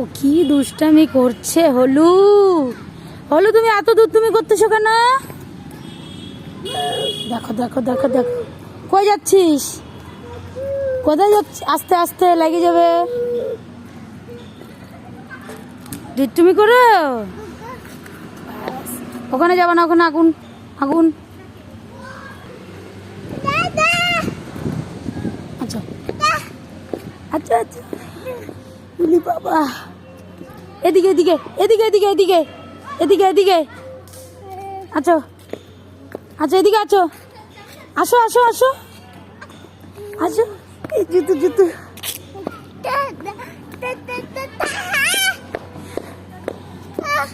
ও, কি দুষ্টামি করছে, হলু? হলু, তুমি এত দূর তুমি করতেছো কেন? দেখো দেখো দেখো দেখো। কই যাচ্ছিস? কোথায় যাচ্ছিস আস্তে আস্তে, লেগে যাবে। তুমি করো। ওখানে যাব না, ওখানে আগুন আগুন। আচ্ছা। আচ্ছা আচ্ছা। বাবা। এদিকে এদিকে এদিকে এদিকে এদিকে এদিকে এদিকে। আচ্ছা আচ্ছা এদিকে আছো। আসো আসো আসো। আসো। এই জুতো জুতো।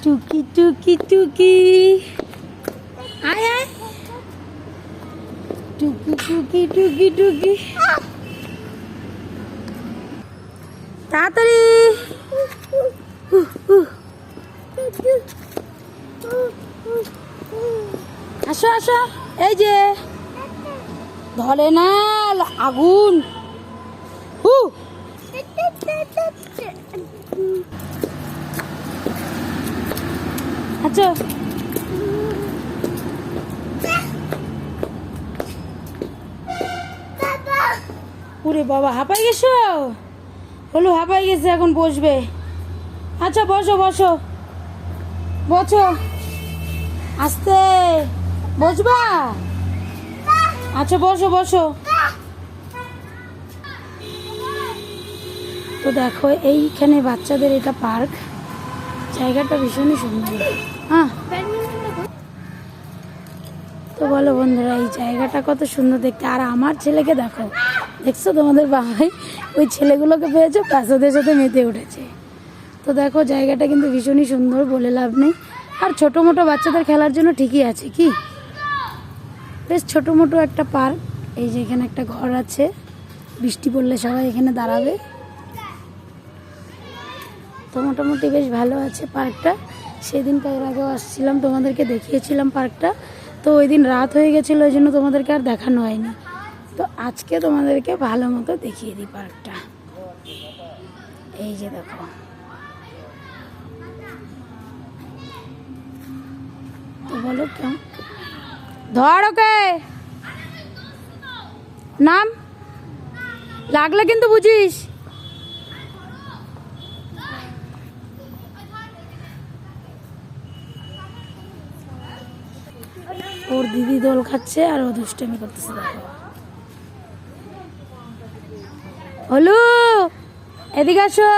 টুকি টুকি টুকি। আয়। টুকি টুকি টুকি টুকি। তাড়াতাড়ি। আসো আসো। এই যে। ধরে না আগুন। আচ্ছা। ওরে বাবা হাঁপাই গেছো? হলো হাঁপাই গেছে, এখন বসবে। আচ্ছা বসো বসো। বসো। আস্তে। বসবা? আচ্ছা বসো বসো। তো দেখো, এইখানে বাচ্চাদের এটা পার্ক। জায়গাটা ভীষণই সুন্দর। হ্যাঁ। তো বলো বন্ধুরা, এই জায়গাটা কত সুন্দর দেখতে। আর আমার ছেলেকে দেখো। দেখছ তোমাদের বাবাই? ওই ছেলেগুলোকে পেয়েছে ব্যাস ওদের সাথে মেতে উঠেছে। তো দেখো, জায়গাটা কিন্তু ভীষণই সুন্দর, বলে লাভ নেই। আর ছোটো মোটো বাচ্চাদের খেলার জন্য ঠিকই আছে, কি? বেশ ছোটো মোটো একটা পার্ক, এই যে এখানে একটা ঘর আছে। বৃষ্টি পড়লে সবাই এখানে দাঁড়াবে। তো মোটামুটি বেশ ভালো আছে পার্কটা। সেদিন এর আগেও আসছিলাম, তোমাদেরকে দেখিয়েছিলাম পার্কটা। তো ওই দিন রাত হয়ে গেছিল, ওই জন্য তোমাদেরকে আর দেখানো হয়নি। তো আজকে তোমাদেরকে ভালো মতো দেখিয়ে দিই পার্কটা। এই যে দেখো। বলো কেমন ধর ওকে। নাম? লাগলে কিন্তু বুঝিস। ওর দিদি দোল খাচ্ছে আর ও দুষ্টামি করতেছে, দেখো। হলু, এদিকে আসো।